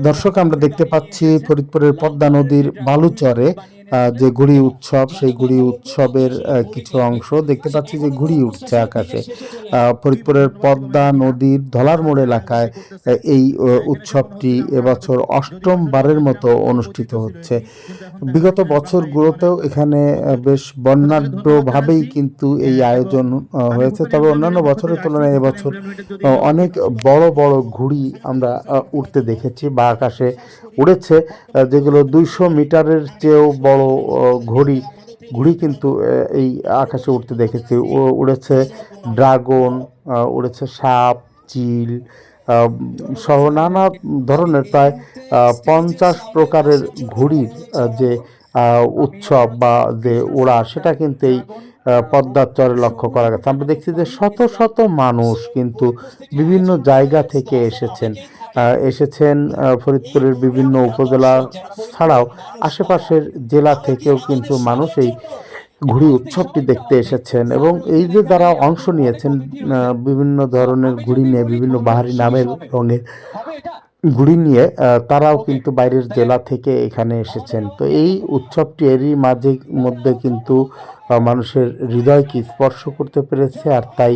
দর্শক আমরা দেখতে পাচ্ছি ফরিদপুরের পদ্মা নদীর বালুচরে যে ঘুড়ি উৎসব, সেই ঘুড়ি উৎসবের কিছু অংশ দেখতে পাচ্ছি যে ঘুড়ি উঠছে আকাশে। ফরিদপুরের পদ্মা নদীর ধলার মোড় এলাকায় এই উৎসবটি এবছর অষ্টম বারের মতো অনুষ্ঠিত হচ্ছে। বিগত বছরগুলোতেও এখানে বেশ বর্ণাঢ্যভাবেই কিন্তু এই আয়োজন হয়েছে। তবে অন্যান্য বছরের তুলনায় এবছর অনেক বড় বড় ঘুড়ি আমরা উঠতে দেখেছি বা আকাশে উড়েছে যেগুলো দুইশো মিটারের চেয়েও বড় আহ, ঘড়ি ঘুড়ি কিন্তু এই আকাশে উঠতে দেখেছি। উড়েছে ড্রাগন উড়েছে সাপ চিল সহ নানা ধরনের প্রায় পঞ্চাশ প্রকারের ঘুড়ির যে উৎসব বা যে ওড়া সেটা কিন্তু এই পদ্মার চরে লক্ষ্য করা গেছে। আমরা দেখছি যে শত শত মানুষ কিন্তু বিভিন্ন জায়গা থেকে এসেছেন। এসেছেন ফরিদপুরের বিভিন্ন উপজেলা ছাড়াও আশেপাশের জেলা থেকেও কিন্তু মানুষ এই ঘুড়ি উৎসবটি দেখতে এসেছেন এবং এই যে যারা অংশ নিয়েছেন বিভিন্ন ধরনের ঘুড়ি নিয়ে, বিভিন্ন বাহারি নামের রঙের ঘুড়ি নিয়ে তারাও কিন্তু বাইরের জেলা থেকে এখানে এসেছেন। তো এই উৎসবটি এরই মাঝে মধ্যে কিন্তু মানুষের হৃদয়কে স্পর্শ করতে পেরেছে আর তাই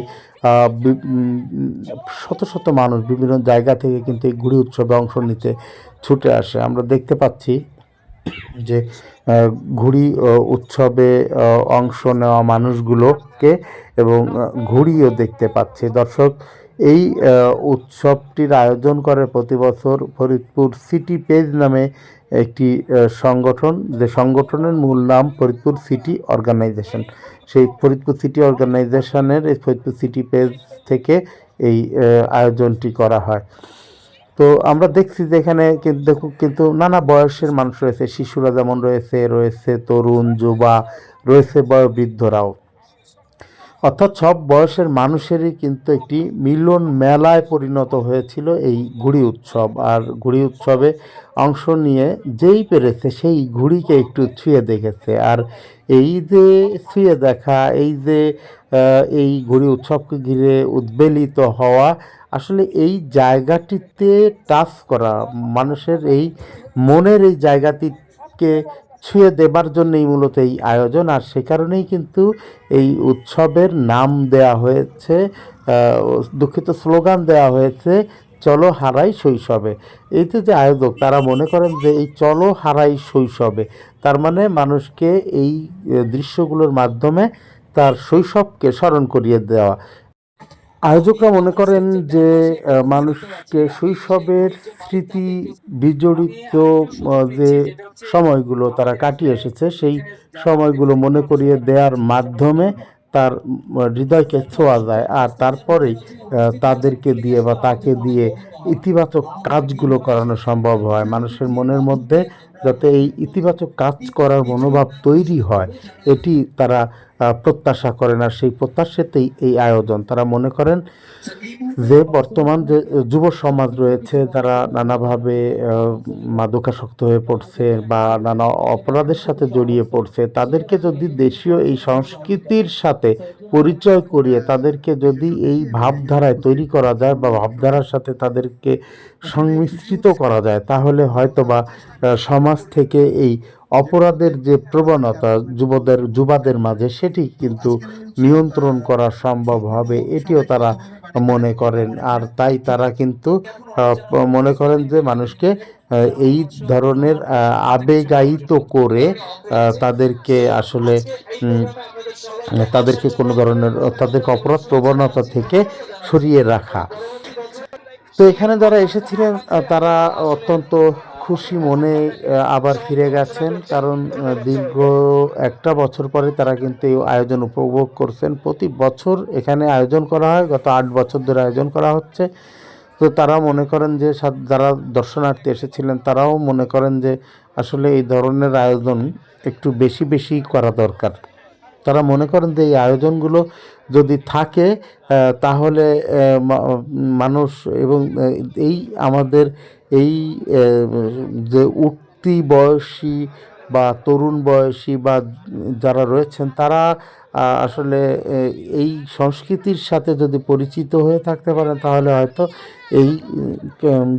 শত শত মানুষ বিভিন্ন জায়গা থেকে কিন্তু এই ঘুড়ি উৎসবে অংশ নিতে ছুটে আসে। আমরা দেখতে পাচ্ছি যে ঘুড়ি উৎসবে অংশ নেওয়া মানুষগুলোকে এবং ঘুড়িও দেখতে পাচ্ছে। দর্শক এই উৎসবটির আয়োজন করে প্রতি বছর ফরিদপুর সিটি পেজ নামে একটি সংগঠন, যে সংগঠনের মূল নাম ফরিদপুর সিটি অর্গানাইজেশন। সেই ফরিদপুর সিটি অর্গানাইজেশনের এই ফরিদপুর সিটি পেজ থেকে এই আয়োজনটি করা হয়। তো আমরা দেখছি যে এখানে দেখো, কিন্তু নানা বয়সের মানুষ রয়েছে, শিশুরা যেমন রয়েছে রয়েছে তরুণ, যুবা, রয়েছে বয়োবৃদ্ধরাও। অর্থাৎ সব বয়সের মানুষেরই কিন্তু একটি মিলন মেলায় পরিণত হয়েছিল এই ঘুড়ি উৎসব। আর ঘুড়ি উৎসবে অংশ নিয়ে যেই পেরেছে সেই ঘুড়িকে একটু ছুঁয়ে দেখেছে। আর এই যে ছুঁয়ে দেখা, এই যে এই ঘুড়ি উৎসবকে ঘিরে উদ্বেলিত হওয়া, আসলে এই জায়গাটিতে টাচ করা, মানুষের এই মনের এই জায়গাটিকে ছুঁয়ে দেবার জন্যই মূলত এই আয়োজন, আর সে কারণেই কিন্তু এই উৎসবের নাম দেয়া হয়েছে দুঃখিত স্লোগান দেয়া হয়েছে, চলো হারাই শৈশবে। এইতে যে আয়োজক, তারা মনে করেন যে এই চলো হারাই শৈশবে, তার মানে মানুষকে এই দৃশ্যগুলোর মাধ্যমে তার শৈশবকে স্মরণ করিয়ে দেওয়া। আয়োজকরা মনে করেন যে মানুষকে শৈশবের স্মৃতি বিজড়িত যে সময়গুলো তারা কাটিয়ে এসেছে, সেই সময়গুলো মনে করিয়ে দেওয়ার মাধ্যমে তার হৃদয়কে ছোঁয়া যায়। আর তারপরেই তাদেরকে দিয়ে বা তাকে দিয়ে ইতিবাচক কাজগুলো করানো সম্ভব হয়। মানুষের মনের মধ্যে যাতে এই ইতিবাচক কাজ করার মনোভাব তৈরি হয়, এটি তারা প্রত্যাশা করেন আর সেই প্রত্যাশাতেই এই আয়োজন। তারা মনে করেন যে বর্তমান যে যুব সমাজ রয়েছে তারা নানাভাবে মাদকাসক্ত হয়ে পড়ছে বা নানা অপরাধের সাথে জড়িয়ে পড়ছে, তাদেরকে যদি দেশীয় এই সংস্কৃতির সাথে পরিচয় করিয়ে তাদেরকে যদি এই ভাবধারায় তৈরি করা যায় বা ভাবধারার সাথে তাদেরকে সংমিশ্রিত করা যায় তাহলে হয়তোবা আহ, সমাজ থেকে এই অপরাধের যে প্রবণতা যুবদের যুবাদের মাঝে সেটি কিন্তু নিয়ন্ত্রণ করা সম্ভব হবে এটিও তারা মনে করেন। আর তাই তারা কিন্তু মনে করেন যে মানুষকে এই ধরনের আবেগায়িত করে তাদেরকে আসলে তাদেরকে কোনো ধরনের, তাদেরকে অপরাধ প্রবণতা থেকে সরিয়ে রাখা। তো এখানে যারা এসেছিলেন তারা অত্যন্ত খুশি মনে আবার ফিরে গেছেন। কারণ দীর্ঘ একটা বছর পরে তারা কিন্তু এই আয়োজন উপভোগ করছেন। প্রতি বছর এখানে আয়োজন করা হয়, গত আট বছর ধরে আয়োজন করা হচ্ছে। তো তারা মনে করেন যে যারা দর্শনার্থী এসেছিলেন, তারাও মনে করেন যে, আসলে এই ধরনের আয়োজন একটু বেশি বেশি করা দরকার। তারা মনে করেন যে এই আয়োজনগুলো যদি থাকে তাহলে মানুষ এবং এই আমাদের এই যে উঠতি বয়সী বা তরুণ বয়সী বা যারা রয়েছেন, তারা আসলে এই সংস্কৃতির সাথে যদি পরিচিত হয়ে থাকতে পারেন, তাহলে হয়তো এই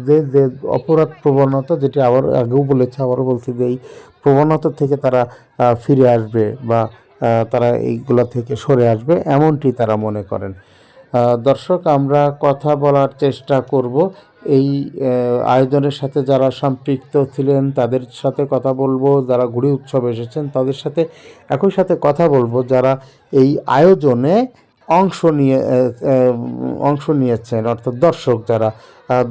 যে যে অপরাধ প্রবণতা যেটি আবার আগেও বলেছে, আবারও বলছি যে এই প্রবণতা থেকে তারা ফিরে আসবে বা তারা এইগুলা থেকে সরে আসবে, এমনটি তারা মনে করেন। দর্শক, আমরা কথা বলার চেষ্টা করব। এই আয়োজনের সাথে যারা সম্পৃক্ত ছিলেন, তাদের সাথে কথা বলব। যারা ঘুড়ি উৎসব এসেছেন, তাদের সাথে একই সাথে কথা বলব। যারা এই আয়োজনে অংশ নিয়ে অংশ নিয়েছেন, অর্থাৎ দর্শক যারা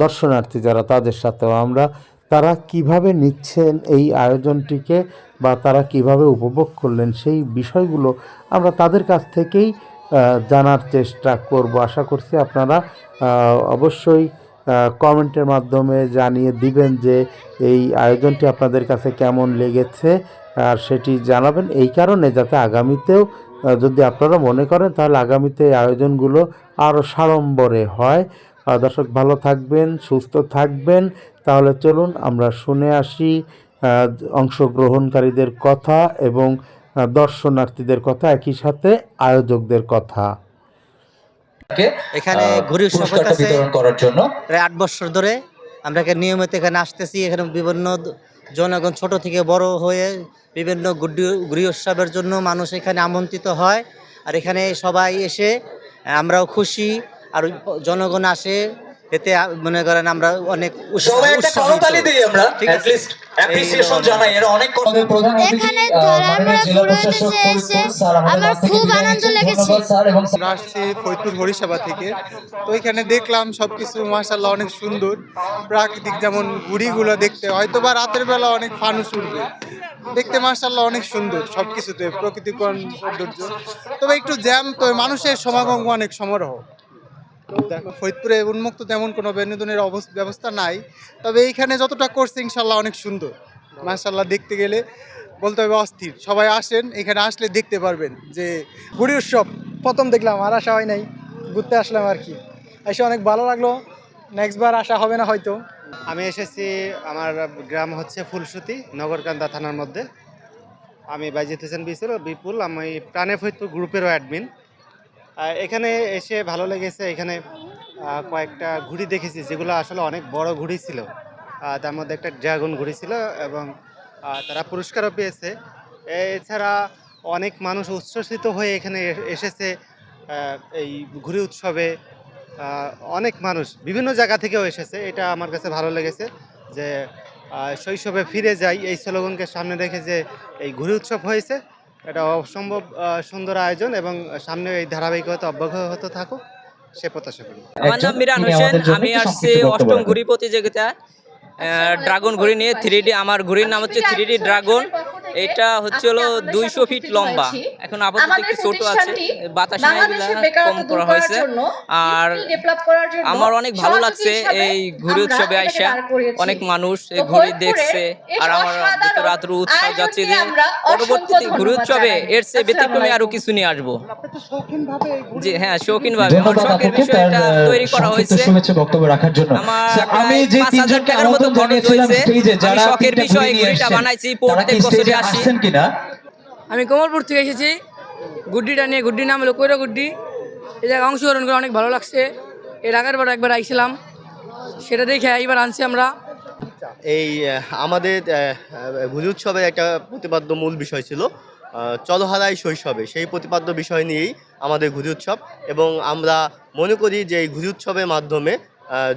দর্শনার্থী যারা, তাদের সাথেও আমরা তারা কীভাবে নিচ্ছেন এই আয়োজনটিকে বা তারা কীভাবে উপভোগ করলেন সেই বিষয়গুলো আমরা তাদের কাছ থেকেই জানার চেষ্টা করব। আশা করছি আপনারা অবশ্যই কমেন্টের মাধ্যমে জানিয়ে দিবেন যে এই আয়োজনটি আপনাদের কাছে কেমন লেগেছে, আর সেটি জানাবেন। এই কারণে যাতে আগামীতেও যদি আপনারা মনে করেন তাহলে আগামীতে এই আয়োজনগুলো আরও সাড়ম্বরে হয়। দর্শক ভালো থাকবেন সুস্থ থাকবেন। তাহলে চলুন আমরা শুনে আসি অংশগ্রহণকারীদের কথা এবং দর্শনার্থীদের কথা একই সাথে আয়োজকদের কথা। এখানে উৎসব বিতরণ করার জন্য। প্রায় আট বছর ধরে আমরা নিয়মিত এখানে আসতেছি। এখানে বিভিন্ন জনগণ ছোট থেকে বড় হয়ে বিভিন্ন উৎসবের জন্য মানুষ এখানে আমন্ত্রিত হয়। আর এখানে সবাই এসে আমরাও খুশি। আর ওই জনগণ আসে এতে মনে করেন আমরা অনেক এখানে আমার খুব আনন্দ লেগেছে। আমরা আসছি ফরিদপুর হরিসভা থেকে। তো এখানে দেখলাম সবকিছু মার্শাল্লাহ অনেক সুন্দর। প্রাকৃতিক যেমন ঘুড়িগুলো দেখতে হয়তো বা রাতের বেলা অনেক ফানুস উঠবে। দেখতে মার্শাল্লাহ অনেক সুন্দর সবকিছুতে প্রকৃতিকরণ সৌন্দর্য। তবে একটু জ্যাম তো মানুষের সমাগম অনেক সমারোহ। দেখো ফরিদপুরে উন্মুক্ত তেমন কোনো বিনোদনের ব্যবস্থা নাই। তবে এইখানে যতটা করছে ইনশাল্লাহ অনেক সুন্দর। মার্শাল্লাহ দেখতে গেলে বলতে হবে অস্থির। সবাই আসেন, এখানে আসলে দেখতে পারবেন যে ঘুড়ি উৎসব। প্রথম দেখলাম, আর আসা হয় নাই। ঘুরতে আসলাম আর কি। এসে অনেক ভালো লাগল। নেক্সট বার আসা হবে না হয়তো। আমি এসেছি, আমার গ্রাম হচ্ছে ফুলসুতি, নগরকান্দা থানার মধ্যে। আমি বাইজিৎ হোসেন বিসুল বিপুল, আমি প্রাণে ফরিদপুর গ্রুপেরও অ্যাডমিন এখানে এসে ভালো লেগেছে। এখানে কয়েকটা ঘুড়ি দেখেছি, যেগুলো আসলে অনেক বড় ঘুড়ি ছিল। তার মধ্যে একটা ড্রাগন ঘুড়ি ছিল এবং তারা পুরস্কারও পেয়েছে। এছাড়া অনেক মানুষ উচ্ছ্বসিত হয়ে এখানে এসেছে এই ঘুড়ি উৎসবে। অনেক মানুষ বিভিন্ন জায়গা থেকেও এসেছে, এটা আমার কাছে ভালো লেগেছে যে শৈশবে ফিরে যাই। এই স্লোগানকে সামনে রেখে যে এই ঘুড়ি উৎসব হয়েছে এটা অসম্ভব আহ, সুন্দর আয়োজন এবং সামনে এই ধারাবাহিকতা অব্যাহত থাকুক সে প্রত্যাশা করি। আমার নাম মিরান হোসেন আমি আসছি অষ্টম ঘুরি ঘুড়ি প্রতিযোগিতায় ড্রাগন ঘুড়ি নিয়ে থ্রি ডি আমার ঘুড়ির নাম হচ্ছে থ্রি ডি ড্রাগন। এটা হচ্ছে হলো দুইশো ফিট লম্বা। এখন আপাতত একটু ছোট আছে। বাতাস কম করা হয়েছে। আর আমার অনেক ভালো লাগছে এই ঘুড়ি উৎসবে আইসা। অনেক মানুষ এই ঘুড়ি দেখছে আর আমার রাত্র উৎসব যাচ্ছে যে পরবর্তীতে ঘুড়ি উৎসবে এর চেয়ে ব্যতিক্রমে আরও কিছু নিয়ে আসব। জি হ্যাঁ শৌখিন ভাবে আমার শখের বিষয়টা তৈরি করা হয়েছে। বক্তব্য রাখার জন্য। আমার আমি যে তিনজনকে আমন্ত্রণ জানিয়েছিলাম স্টেজে যারা শখের বিষয়ে ঘুড়িটা বানাইছি, প্রত্যেক বছরই আসি। আসছেন কিনা? আমি কমলপুর থেকে এসেছি। গুড্ডিটা নিয়ে গুড্ডির নাম হলো কৈরা গুড্ডি। এই জায়গায় অংশগ্রহণ করে অনেক ভালো লাগছে। এর আগের বার একবার আইছিলাম। সেটা দেখে এইবার আনছি আমরা। এই আমাদের ভুজ উৎসবের একটা প্রতিপাদ্য মূল বিষয় ছিল চলহারাই শৈশবে। সেই প্রতিপাদ্য বিষয় নিয়েই আমাদের ঘুরি উৎসব এবং আমরা মনে করি যে এই ঘুরি উৎসবের মাধ্যমে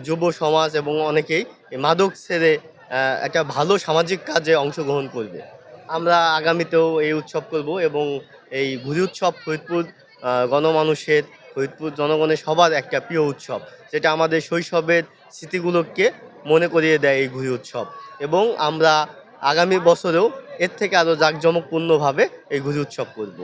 যুব সমাজ এবং অনেকেই মাদক ছেড়ে একটা ভালো সামাজিক কাজে অংশগ্রহণ করবে। আমরা আগামীতেও এই উৎসব করব এবং এই ঘুরি উৎসব ফরিদপুর গণমানুষের, ফরিদপুর জনগণের সবার একটা প্রিয় উৎসব, যেটা আমাদের শৈশবের স্মৃতিগুলোকে মনে করিয়ে দেয় এই ঘুরি উৎসব। এবং আমরা আগামী বছরেও এর থেকে আরও জাঁকজমকপূর্ণভাবে এই ঘুরি উৎসব করব।